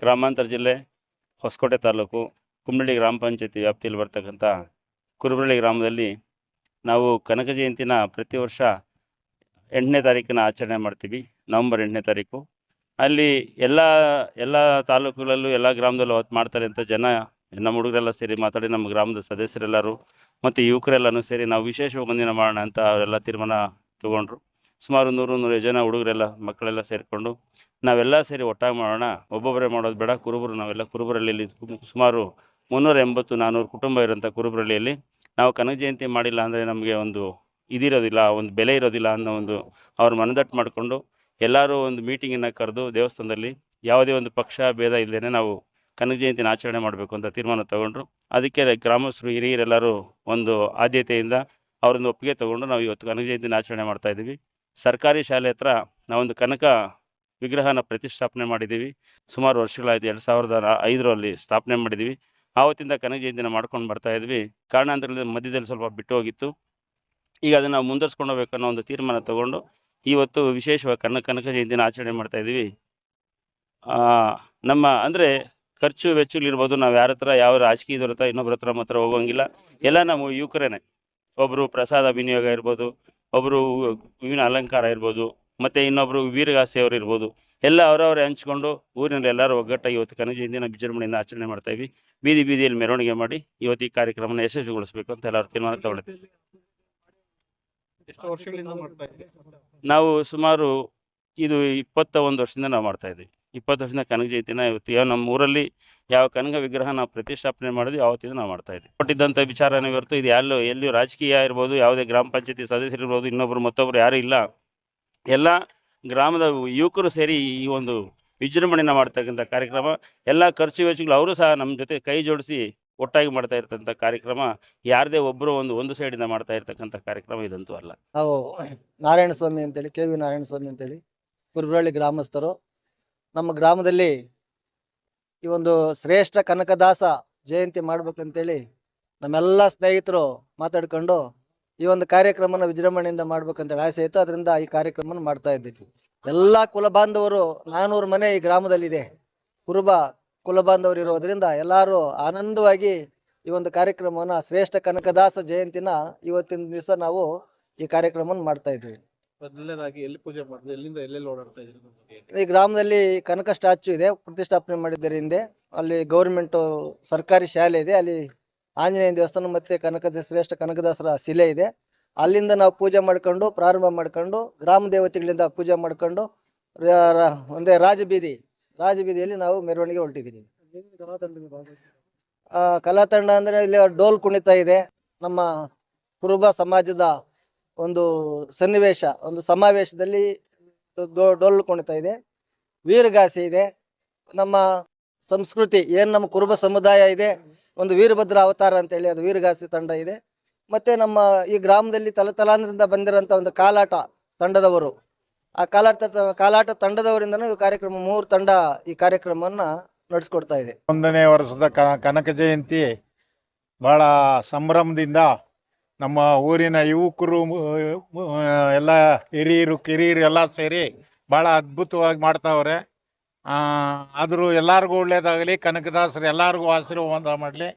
ಗ್ರಾಮಾಂತರ ಜಿಲ್ಲೆ ಹೊಸಕೋಟೆ ತಾಲೂಕು ಕುಂಬಳ್ಳಿ ಗ್ರಾಮ ಪಂಚಾಯತಿ ವ್ಯಾಪ್ತಿಯಲ್ಲಿ ಬರ್ತಕ್ಕಂಥ ಕುರುಬಳ್ಳಿ ಗ್ರಾಮದಲ್ಲಿ ನಾವು ಕನಕ ಜಯಂತಿನ ಪ್ರತಿ ವರ್ಷ ಎಂಟನೇ ತಾರೀಕಿನ ಆಚರಣೆ ಮಾಡ್ತೀವಿ, ನವಂಬರ್ ಎಂಟನೇ ತಾರೀಕು. ಅಲ್ಲಿ ಎಲ್ಲ ಎಲ್ಲ ತಾಲೂಕುಗಳಲ್ಲೂ, ಎಲ್ಲ ಗ್ರಾಮದಲ್ಲೂ ಅವತ್ತು ಮಾಡ್ತಾರೆ ಅಂತ ಜನ, ನಮ್ಮ ಹುಡುಗರೆಲ್ಲ ಸೇರಿ ಮಾತಾಡಿ, ನಮ್ಮ ಗ್ರಾಮದ ಸದಸ್ಯರೆಲ್ಲರೂ ಮತ್ತು ಯುವಕರೆಲ್ಲನೂ ಸೇರಿ ನಾವು ವಿಶೇಷವಾಗಿ ಒಂದಿನ ಮಾಡೋಣ ಅಂತ ಅವರೆಲ್ಲ ತೀರ್ಮಾನ ತೊಗೊಂಡ್ರು. ಸುಮಾರು ನೂರು ನೂರು ಜನ ಹುಡುಗರೆಲ್ಲ, ಮಕ್ಕಳೆಲ್ಲ ಸೇರಿಕೊಂಡು ನಾವೆಲ್ಲ ಸೇರಿ ಒಟ್ಟಾಗಿ ಮಾಡೋಣ. ಒಬ್ಬೊಬ್ಬರೇ ಮಾಡೋದು ಬೇಡ. ಕುರುಬರು ನಾವೆಲ್ಲ ಕುರುಬರಲ್ಲಿ ಸುಮಾರು ಮುನ್ನೂರ ಎಂಬತ್ತು ನಾನ್ನೂರು ಕುಟುಂಬ ಇರೋಂಥ ಕುರುಬರಳ್ಳಿಯಲ್ಲಿ ನಾವು ಕನಕ ಜಯಂತಿ ಮಾಡಿಲ್ಲ ಅಂದರೆ ನಮಗೆ ಒಂದು ಇದಿರೋದಿಲ್ಲ, ಒಂದು ಬೆಲೆ ಇರೋದಿಲ್ಲ ಅನ್ನೋ ಒಂದು ಅವ್ರ ಮನದಟ್ಟು ಮಾಡಿಕೊಂಡು ಎಲ್ಲರೂ ಒಂದು ಮೀಟಿಂಗನ್ನು ಕರೆದು ದೇವಸ್ಥಾನದಲ್ಲಿ ಯಾವುದೇ ಒಂದು ಪಕ್ಷ, ಭೇದ ಇಲ್ಲದೇ ನಾವು ಕನಕ ಜಯಂತಿನ ಆಚರಣೆ ಮಾಡಬೇಕು ಅಂತ ತೀರ್ಮಾನ ತಗೊಂಡ್ರು. ಅದಕ್ಕೆ ಗ್ರಾಮಸ್ಥರು, ಹಿರಿಯರೆಲ್ಲರೂ ಒಂದು ಆದ್ಯತೆಯಿಂದ ಅವರನ್ನು ಒಪ್ಪಿಗೆ ತಗೊಂಡು ನಾವು ಇವತ್ತು ಕನಕ ಜಯಂತಿನ ಆಚರಣೆ ಮಾಡ್ತಾ ಇದ್ದೀವಿ. ಸರ್ಕಾರಿ ಶಾಲೆ ಹತ್ರ ನಾವೊಂದು ಕನಕ ವಿಗ್ರಹನ ಪ್ರತಿಷ್ಠಾಪನೆ ಮಾಡಿದ್ದೀವಿ. ಸುಮಾರು ವರ್ಷಗಳಾಯಿತು, ಎರಡು ಸಾವಿರದ ಐದರಲ್ಲಿ ಸ್ಥಾಪನೆ ಮಾಡಿದ್ದೀವಿ. ಆವತ್ತಿಂದ ಕನಕ ಜಯಂತಿನ ಮಾಡ್ಕೊಂಡು ಬರ್ತಾ ಇದ್ವಿ. ಕಾರಣಾಂತರಗಳಿಂದ ಮಧ್ಯದಲ್ಲಿ ಸ್ವಲ್ಪ ಬಿಟ್ಟು ಹೋಗಿತ್ತು. ಈಗ ಅದನ್ನು ಮುಂದುವರ್ಸ್ಕೊಂಡು ಹೋಗ್ಬೇಕು ಅನ್ನೋ ಒಂದು ತೀರ್ಮಾನ ತಗೊಂಡು ಇವತ್ತು ವಿಶೇಷವಾಗಿ ಕನಕ ಕನಕ ಜಯಂತಿನ ಆಚರಣೆ ಮಾಡ್ತಾ ಇದ್ದೀವಿ. ನಮ್ಮ ಅಂದರೆ ಖರ್ಚು ವೆಚ್ಚಗಳಿರ್ಬೋದು ನಾವು ಯಾರ ಹತ್ರ, ಯಾವ ರಾಜಕೀಯದವ್ರ ಹತ್ರ ಇನ್ನೊಬ್ಬರ ಹತ್ರ ಮಾತ್ರ ಹೋಗೋಂಗಿಲ್ಲ. ಎಲ್ಲ ನಮ್ಮ ಯುವಕರೇನೆ. ಒಬ್ಬರು ಪ್ರಸಾದ ವಿನಿಯೋಗ ಇರ್ಬೋದು ಒಬ್ಬರು ಹೂವಿನ ಅಲಂಕಾರ ಇರ್ಬೋದು ಮತ್ತು ಇನ್ನೊಬ್ಬರು ವೀರಗಾಸೆಯವರು ಇರ್ಬೋದು ಎಲ್ಲ ಅವರವರೇ ಹಂಚ್ಕೊಂಡು ಊರಿನಲ್ಲಿ ಎಲ್ಲರೂ ಒಗ್ಗಟ್ಟಾಗಿ ಇವತ್ತು ಕನಜ ಹಿಂದಿನ ವಿಜೃಂಭಣೆಯಿಂದ ಆಚರಣೆ ಮಾಡ್ತಾ ಇದ್ವಿ. ಬೀದಿ ಬೀದಿಯಲ್ಲಿ ಮೆರವಣಿಗೆ ಮಾಡಿ ಇವತ್ತು ಈ ಕಾರ್ಯಕ್ರಮನ ಯಶಸ್ವಿಗೊಳಿಸಬೇಕು ಅಂತ ಎಲ್ಲರೂ ತೀರ್ಮಾನ ತಗೊಳ್ತೀವಿ ನಾವು ಸುಮಾರು ಇದು ಇಪ್ಪತ್ತ ಒಂದು ವರ್ಷದಿಂದ ನಾವು ಮಾಡ್ತಾ ಇದ್ವಿ ಇಪ್ಪತ್ತು ವರ್ಷದಿಂದ ಕನಕ ಜಯಂತಿನ ಇವತ್ತು ಯಾವ ನಮ್ಮ ಊರಲ್ಲಿ ಯಾವ ಕನಕ ವಿಗ್ರಹ ನಾವು ಪ್ರತಿಷ್ಠಾಪನೆ ಮಾಡಿದ್ವಿ, ಆವತ್ತಿಂದ ನಾವು ಮಾಡ್ತಾ ಇದ್ದೀವಿ. ಕೊಟ್ಟಿದ್ದಂಥ ವಿಚಾರನೇ ಹೊರತು ಇದು ಎಲ್ಲೋ ಎಲ್ಲಿಯೂ ರಾಜಕೀಯ ಇರ್ಬೋದು, ಯಾವುದೇ ಗ್ರಾಮ ಪಂಚಾಯತಿ ಸದಸ್ಯರು ಇರ್ಬೋದು ಇನ್ನೊಬ್ಬರು ಮತ್ತೊಬ್ಬರು ಯಾರೂ ಇಲ್ಲ. ಎಲ್ಲ ಗ್ರಾಮದ ಯುವಕರು ಸೇರಿ ಈ ಒಂದು ವಿಜೃಂಭಣೆನ ಮಾಡ್ತಕ್ಕಂಥ ಕಾರ್ಯಕ್ರಮ, ಎಲ್ಲ ಖರ್ಚು ವೆಚ್ಚಗಳು ಅವರು ಸಹ ನಮ್ಮ ಜೊತೆ ಕೈ ಜೋಡಿಸಿ ಒಟ್ಟಾಗಿ ಮಾಡ್ತಾ ಇರ್ತಕ್ಕಂಥ ಕಾರ್ಯಕ್ರಮ, ಯಾರದೇ ಒಬ್ಬರು ಒಂದು ಒಂದು ಸೈಡಿಂದ ಮಾಡ್ತಾ ಇರ್ತಕ್ಕಂಥ ಕಾರ್ಯಕ್ರಮ ಇದಂತೂ ಅಲ್ಲ. ನಾವು ನಾರಾಯಣ ಸ್ವಾಮಿ ಅಂತೇಳಿ, ಕೆ ವಿ ನಾರಾಯಣ ಸ್ವಾಮಿ ಅಂತೇಳಿ ಕುರುಬರಳ್ಳಿ ಗ್ರಾಮಸ್ಥರು ನಮ್ಮ ಗ್ರಾಮದಲ್ಲಿ ಈ ಒಂದು ಶ್ರೇಷ್ಠ ಕನಕದಾಸ ಜಯಂತಿ ಮಾಡ್ಬೇಕಂತೇಳಿ ನಮ್ಮೆಲ್ಲ ಸ್ನೇಹಿತರು ಮಾತಾಡ್ಕೊಂಡು ಈ ಒಂದು ಕಾರ್ಯಕ್ರಮನ ವಿಜೃಂಭಣೆಯಿಂದ ಮಾಡ್ಬೇಕಂತೇಳಿ ಆಸೆ ಇತ್ತು. ಅದರಿಂದ ಈ ಕಾರ್ಯಕ್ರಮನ ಮಾಡ್ತಾ ಇದ್ದೀವಿ ಎಲ್ಲ ಕುಲ ಬಾಂಧವರು ನಾನೂರು ಮನೆ ಈ ಗ್ರಾಮದಲ್ಲಿದೆ. ಕುರುಬ ಕುಲ ಬಾಂಧವರು ಇರೋದ್ರಿಂದ ಎಲ್ಲರೂ ಆನಂದವಾಗಿ ಈ ಒಂದು ಕಾರ್ಯಕ್ರಮವನ್ನು ಶ್ರೇಷ್ಠ ಕನಕದಾಸ ಜಯಂತಿನ ಇವತ್ತಿನ ದಿವಸ ನಾವು ಈ ಕಾರ್ಯಕ್ರಮವನ್ನು ಮಾಡ್ತಾ ಇದ್ದೀವಿ ಮೊದಲನೇದಾಗಿ ಎಲ್ಲಿ ಪೂಜೆ ಮಾಡಿದ್ರೆ ಎಲ್ಲಿಂದ ಎಲ್ಲೆಲ್ಲಿ ಓಡಾಡ್ತಾ ಇದ್ರು ಈ ಗ್ರಾಮದಲ್ಲಿ ಕನಕ ಸ್ಟ್ಯಾಚು ಇದೆ ಪ್ರತಿಷ್ಠಾಪನೆ ಮಾಡಿದ್ದಾರೆ ಹಿಂದೆ. ಅಲ್ಲಿ ಗೌರ್ಮೆಂಟ್ ಸರ್ಕಾರಿ ಶಾಲೆ ಇದೆ ಅಲ್ಲಿ ಆಂಜನೇಯ ದೇವಸ್ಥಾನ ಮತ್ತೆ ಕನಕದ ಶ್ರೇಷ್ಠ ಕನಕದಾಸರ ಶಿಲೆ ಇದೆ. ಅಲ್ಲಿಂದ ನಾವು ಪೂಜೆ ಮಾಡ್ಕೊಂಡು ಪ್ರಾರಂಭ ಮಾಡ್ಕೊಂಡು ಗ್ರಾಮ ದೇವತೆಗಳಿಂದ ಪೂಜೆ ಮಾಡ್ಕೊಂಡು ಒಂದೇ ರಾಜಬೀದಿ ರಾಜಬೀದಿಯಲ್ಲಿ ನಾವು ಮೆರವಣಿಗೆ ಹೊರಟಿದ್ದೀವಿ. ಕಲಾತಂಡ ಕಲಾ ತಂಡ ಅಂದ್ರೆ ಇಲ್ಲಿ ಡೋಲ್ ಕುಣಿತ ಇದೆ. ನಮ್ಮ ಕುರುಬ ಸಮಾಜದ ಒಂದು ಸನ್ನಿವೇಶ, ಒಂದು ಸಮಾವೇಶದಲ್ಲಿ ಡೊಳ್ಳು ಕುಣಿತ ಇದೆ. ವೀರಗಾಸೆ ಇದೆ. ನಮ್ಮ ಸಂಸ್ಕೃತಿ, ಏನು ನಮ್ಮ ಕುರುಬ ಸಮುದಾಯ ಇದೆ, ಒಂದು ವೀರಭದ್ರ ಅವತಾರ ಅಂತೇಳಿ ಅದು ವೀರಗಾಸೆ ತಂಡ ಇದೆ. ಮತ್ತೆ ನಮ್ಮ ಈ ಗ್ರಾಮದಲ್ಲಿ ತಲತಲಾಂತರದಿಂದ ಬಂದಿರೋಂಥ ಒಂದು ಕಾಲಾಟ ತಂಡದವರು. ಆ ಕಾಲಾಟ ಕಾಲಾಟ ತಂಡದವರಿಂದನೂ ಈ ಕಾರ್ಯಕ್ರಮ, ಮೂರು ತಂಡ ಈ ಕಾರ್ಯಕ್ರಮವನ್ನು ನಡೆಸ್ಕೊಡ್ತಾ ಇದೆ. ಒಂದನೇ ವರ್ಷದ ಕನಕ ಜಯಂತಿ ಭಾಳ ಸಂಭ್ರಮದಿಂದ ನಮ್ಮ ಊರಿನ ಯುವಕರು ಎಲ್ಲ ಹಿರಿಯರು, ಕಿರಿಯರು ಎಲ್ಲ ಸೇರಿ ಭಾಳ ಅದ್ಭುತವಾಗಿ ಮಾಡ್ತಾವ್ರೆ. ಆದರೂ ಎಲ್ಲರಿಗೂ ಒಳ್ಳೇದಾಗಲಿ, ಕನಕದಾಸರು ಎಲ್ಲರಿಗೂ ಆಶೀರ್ವಾದ ಮಾಡಲಿ.